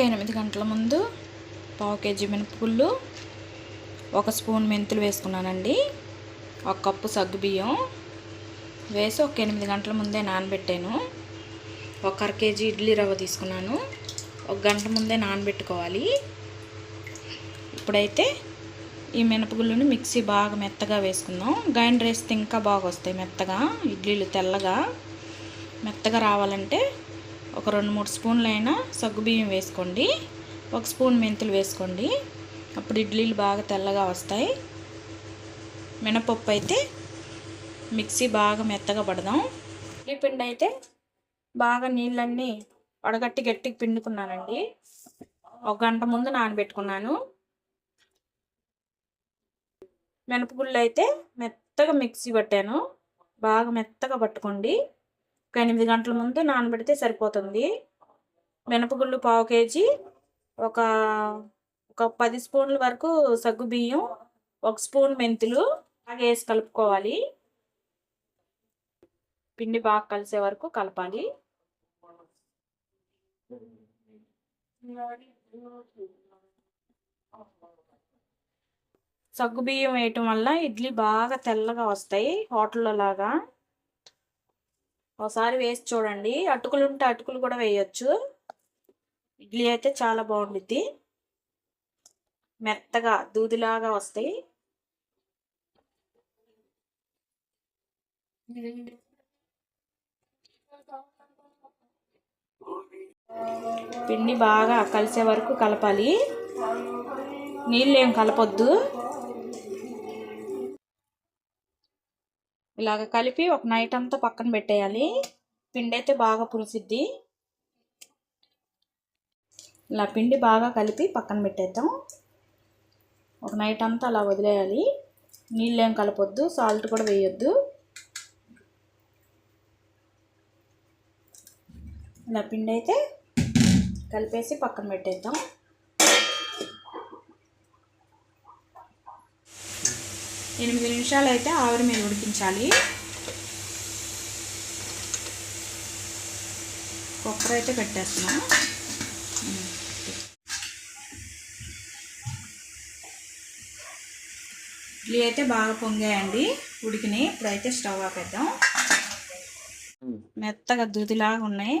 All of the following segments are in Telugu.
ఎనిమిది గంటల ముందు పావు కేజీ మినపగుళ్ళు ఒక స్పూన్ మెంతులు వేసుకున్నానండి ఒక కప్పు సగ్గు బియ్యం వేసి ఒక ఎనిమిది గంటల ముందే నానబెట్టాను. ఒక అర కేజీ ఇడ్లీ రవ్వ తీసుకున్నాను. ఒక గంట ముందే నానబెట్టుకోవాలి. ఇప్పుడైతే ఈ మినపగుళ్ళుని మిక్సీ బాగా మెత్తగా వేసుకుందాం. గ్రైండర్ వేస్తే ఇంకా బాగా వస్తాయి మెత్తగా ఇడ్లీలు తెల్లగా. మెత్తగా రావాలంటే ఒక రెండు మూడు స్పూన్లు అయినా సగ్గుబియ్యం వేసుకోండి. ఒక స్పూన్ మెంతులు వేసుకోండి. అప్పుడు ఇడ్లీలు బాగా తెల్లగా వస్తాయి. మినపప్పు అయితే మిక్సీ బాగా మెత్తగా పడదాం. ఇడ్లీ పిండి అయితే బాగా నీళ్ళన్నీ వడగట్టి గట్టికి పిండుకున్నానండి. ఒక గంట ముందు నానబెట్టుకున్నాను. మినపగుళ్ళు అయితే మెత్తగా మిక్సీ పట్టాను. బాగా మెత్తగా పట్టుకోండి. ఒక ఎనిమిది గంటల ముందు నానబెడితే సరిపోతుంది. మినపగుళ్ళు పావు కేజీ ఒక ఒక పది స్పూన్ల వరకు సగ్గు బియ్యం ఒక స్పూన్ మెంతులు బాగా వేసి కలుపుకోవాలి. పిండి బాగా కలిసే వరకు కలపాలి. సగ్గు బియ్యం వేయటం వల్ల ఇడ్లీ బాగా తెల్లగా వస్తాయి హోటల్లో లాగా. ఒకసారి వేసి చూడండి. అటుకులు ఉంటే అటుకులు కూడా వేయచ్చు. ఇడ్లీ అయితే చాలా బాగుండిద్ది. మెత్తగా దూదిలాగా వస్తాయి. పిండి బాగా కలిసే వరకు కలపాలి. నీళ్ళు ఏం కలపొద్దు. ఇలాగ కలిపి ఒక నైట్ అంతా పక్కన పెట్టేయాలి. పిండి అయితే బాగా పులిసిద్ది. ఇలా పిండి బాగా కలిపి పక్కన పెట్టేద్దాం. ఒక నైట్ అంతా అలా వదిలేయాలి. నీళ్ళేం కలపొద్దు సాల్ట్ కూడా వేయొద్దు. ఇలా పిండి అయితే కలిపేసి పక్కన పెట్టేద్దాం. ఎనిమిది నిమిషాలు అయితే ఆవిరి మీద ఉడికించాలి. కుక్కర్ అయితే పెట్టేస్తున్నా ఇడ్లీ అయితే బాగా పొంగాయండి. ఉడికినాయి. ఇప్పుడైతే స్టవ్ ఆపేద్దాం. మెత్తగా దూదిలాగా ఉన్నాయి.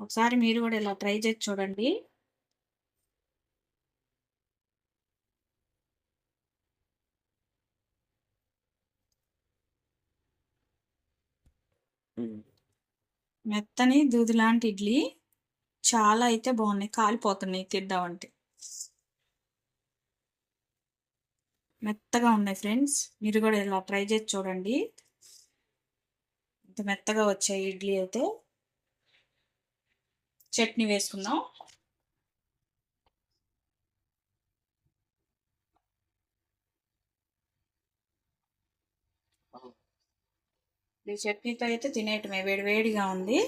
ఒకసారి మీరు కూడా ఇలా ట్రై చేసి చూడండి. మెత్తని దూది లాంటి ఇడ్లీ చాలా అయితే బాగున్నాయి. కాలిపోతున్నాయి. తిద్దామంటే మెత్తగా ఉన్నాయి ఫ్రెండ్స్. మీరు కూడా ఇలా ట్రై చేసి చూడండి. ఇంత మెత్తగా వచ్చాయి ఇడ్లీ అయితే. చట్నీ వేసుకుందాం. ఈ చట్నీతో అయితే తినేయటమే. వేడి వేడిగా ఉంది.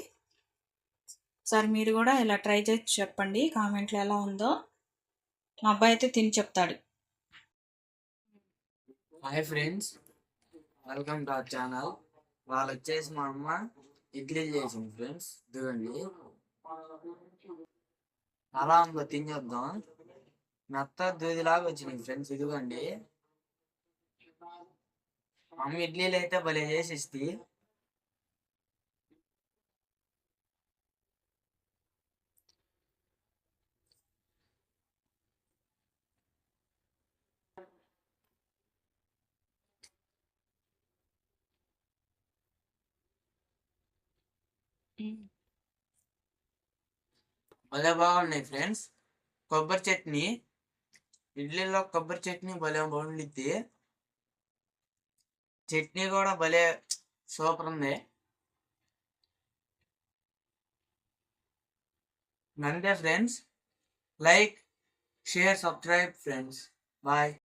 సార్ మీరు కూడా ఇలా ట్రై చేసి చెప్పండి. కామెంట్లో ఎలా ఉందో. మా అబ్బాయి అయితే తిని చెప్తాడు. Hi friends. Welcome to our channel. వాళ్ళు వచ్చేసి మా అమ్మ ఇడ్లీ చేసింది ఫ్రెండ్స్. ఇదిగోండి. అలా ఉందో తినేద్దాం. మెత్త దూదిలాగా వచ్చినాయి ఫ్రెండ్స్. ఇదిగోండి. అమ్మ ఇడ్లీలు అయితే భలే చేసేసి భలే బాగున్నాయి ఫ్రెండ్స్. కొబ్బరి చట్నీ ఇడ్లీలో కొబ్బరి చట్నీ భలే బాగుండిద్ది చట్నీ కూడా భలే సూపర్ ఉంది. అంతే friends. Like share subscribe friends. Bye.